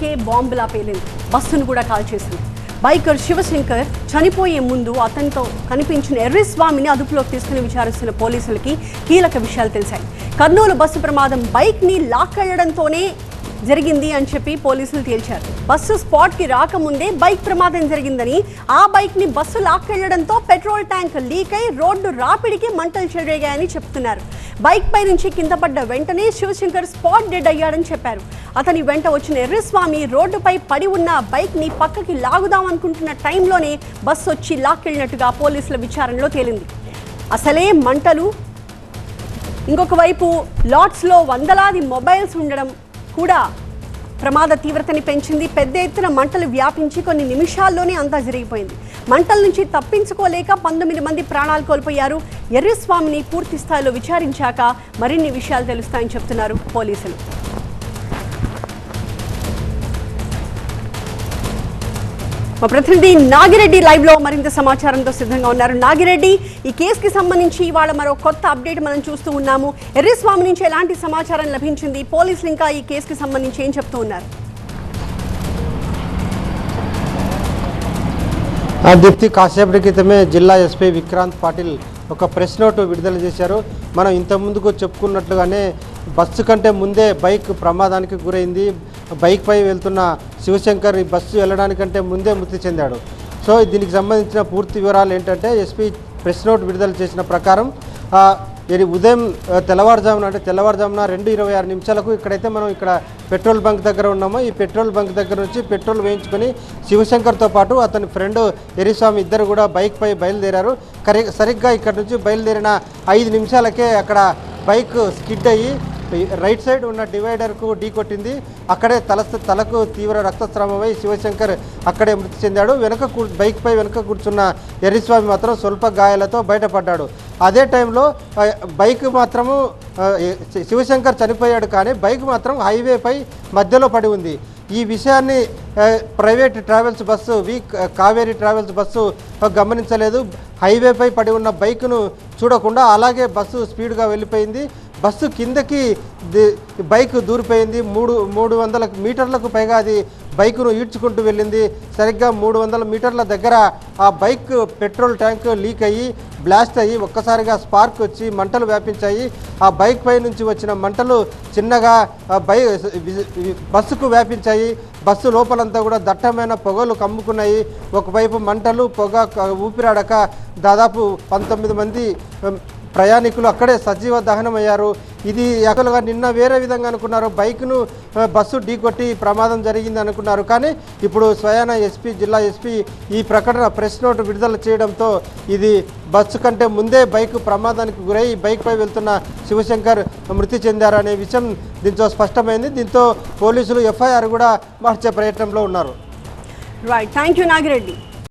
బైకే బాంబులా పేలింది. బస్సును కూడా కాల్ చేసింది బైకర్ శివశంకర్ చనిపోయే ముందు అతనితో కనిపించిన ఎర్రస్వామిని అదుపులోకి తీసుకుని విచారిస్తున్న పోలీసులకి కీలక విషయాలు తెలిసాయి. కర్నూలు బస్సు ప్రమాదం బైక్ని లాక్కెళ్ళడంతోనే జరిగింది అని చెప్పి పోలీసులు తేల్చారు. బస్సు స్పాట్కి రాకముందే బైక్ ప్రమాదం జరిగిందని ఆ బైక్ని బస్సు లాక్కెళ్ళడంతో పెట్రోల్ ట్యాంక్ లీక్ అయి రోడ్డు రాపిడికి మంటలు చెరిగాయని చెప్తున్నారు. బైక్ పై నుంచి కింద పడ్డ వెంటనే శివశంకర్ స్పాట్ డెడ్ అయ్యాడని చెప్పారు. అతని వెంట వచ్చిన ఎర్రస్వామి రోడ్డుపై పడి ఉన్న బైక్ని పక్కకి లాగుదామనుకుంటున్న టైంలోనే బస్సు వచ్చి లాక్కెళ్ళినట్టుగా పోలీసుల విచారణలో తేలింది. అసలే మంటలు. ఇంకొక వైపు లాట్స్లో వందలాది మొబైల్స్ ఉండడం కూడా ప్రమాద తీవ్రతని పెంచింది. పెద్ద ఎత్తున మంటలు వ్యాపించి కొన్ని నిమిషాల్లోనే అంతా జరిగిపోయింది. మంటల నుంచి తప్పించుకోలేక పంతొమ్మిది మంది ప్రాణాలు కోల్పోయారు. ఎర్రస్వామిని పూర్తి స్థాయిలో విచారించాక మరిన్ని విషయాలు తెలుస్తాయని చెప్తున్నారు పోలీసులు. మా ప్రతినిధి నాగిరెడ్డి లైవ్లో మరింత సమాచారంతో సిద్ధంగా ఉన్నారు. నాగిరెడ్డి ఈ కేసుకి సంబంధించి ఇవాళ మరో కొత్త అప్డేట్ మనం చూస్తూ ఉన్నాము. ఎర్రస్వామి నుంచి ఎలాంటి సమాచారం లభించింది? పోలీసులు ఇంకా ఈ కేసుకి సంబంధించి ఏం చెప్తూ ఉన్నారు? దీప్తి కాసేపటి క్రితమే జిల్లా ఎస్పీ విక్రాంత్ పాటిల్ ఒక ప్రెస్ నోట్ విడుదల చేశారు. మనం ఇంత ముందుకు చెప్పుకున్నట్లుగానే బస్సు కంటే ముందే బైక్ ప్రమాదానికి గురైంది. బైక్ పై వెళ్తున్న శివశంకర్ ఈ బస్సు వెళ్ళడానికంటే ముందే మృతి చెందాడు. సో దీనికి సంబంధించిన పూర్తి వివరాలు ఏంటంటే ఎస్పీ ప్రెస్ నోట్ విడుదల చేసిన ప్రకారం ఇది ఉదయం తెల్లవారుజామున అంటే తెల్లవారుజామున రెండు ఇరవై ఆరు నిమిషాలకు ఇక్కడైతే మనం ఇక్కడ పెట్రోల్ బంక్ దగ్గర ఉన్నాము. ఈ పెట్రోల్ బంక్ దగ్గర నుంచి పెట్రోల్ వేయించుకొని శివశంకర్తో పాటు అతని ఫ్రెండ్ ఎరిస్వామి ఇద్దరు కూడా బైక్పై బయలుదేరారు. కరి సరిగ్గా ఇక్కడ నుంచి బయలుదేరిన ఐదు నిమిషాలకే అక్కడ బైక్ స్కిడ్ అయ్యి రైట్ సైడ్ ఉన్న డివైడర్కు ఢీ కొట్టింది. అక్కడే తల తలకు తీవ్ర రక్తస్రావమై శివశంకర్ అక్కడే మృతి చెందాడు. వెనక కూ బైక్పై వెనక కూర్చున్న ఎర్రిస్వామి మాత్రం స్వల్ప గాయాలతో బయటపడ్డాడు. అదే టైంలో బైక్ మాత్రము శివశంకర్ చనిపోయాడు కానీ బైక్ మాత్రం హైవేపై మధ్యలో పడి ఉంది. ఈ విషయాన్ని private travels bus V Kaveri Travels bus గమనించలేదు. హైవేపై పడి ఉన్న బైక్ను చూడకుండా అలాగే బస్సు స్పీడ్గా వెళ్ళిపోయింది. బస్సు కిందకి బైక్ దూరిపోయింది. మూడు మూడు వందల మీటర్లకు పైగా అది బైకును ఈడ్చుకుంటూ వెళ్ళింది. సరిగ్గా మూడు వందల మీటర్ల దగ్గర ఆ బైక్ పెట్రోల్ ట్యాంక్ లీక్ అయ్యి బ్లాస్ట్ అయ్యి ఒక్కసారిగా స్పార్క్ వచ్చి మంటలు వ్యాపించాయి. ఆ బైక్ పై నుంచి వచ్చిన మంటలు చిన్నగా బై బస్సుకు వ్యాపించాయి. బస్సు లోపలంతా కూడా దట్టమైన పొగలు కమ్ముకున్నాయి. ఒకవైపు మంటలు పొగ ఊపిరాడక దాదాపు పంతొమ్మిది మంది ప్రయాణికులు అక్కడే సజీవ దహనమయ్యారు. ఇది యాక్చువల్గా నిన్న వేరే విధంగా అనుకున్నారు. బైక్ను బస్సు ఢీకొట్టి ప్రమాదం జరిగింది అనుకున్నారు. కానీ ఇప్పుడు స్వయాన ఎస్పీ జిల్లా ఎస్పీ ఈ ప్రకటన ప్రెస్ నోట్ విడుదల చేయడంతో ఇది బస్సు కంటే ముందే బైక్ ప్రమాదానికి గురై బైక్పై వెళ్తున్న శివశంకర్ మృతి చెందారనే విషయం దీంతో స్పష్టమైంది. దీంతో పోలీసులు ఎఫ్ఐఆర్ కూడా మార్చే ప్రయత్నంలో ఉన్నారు. Right thank you Nagireddy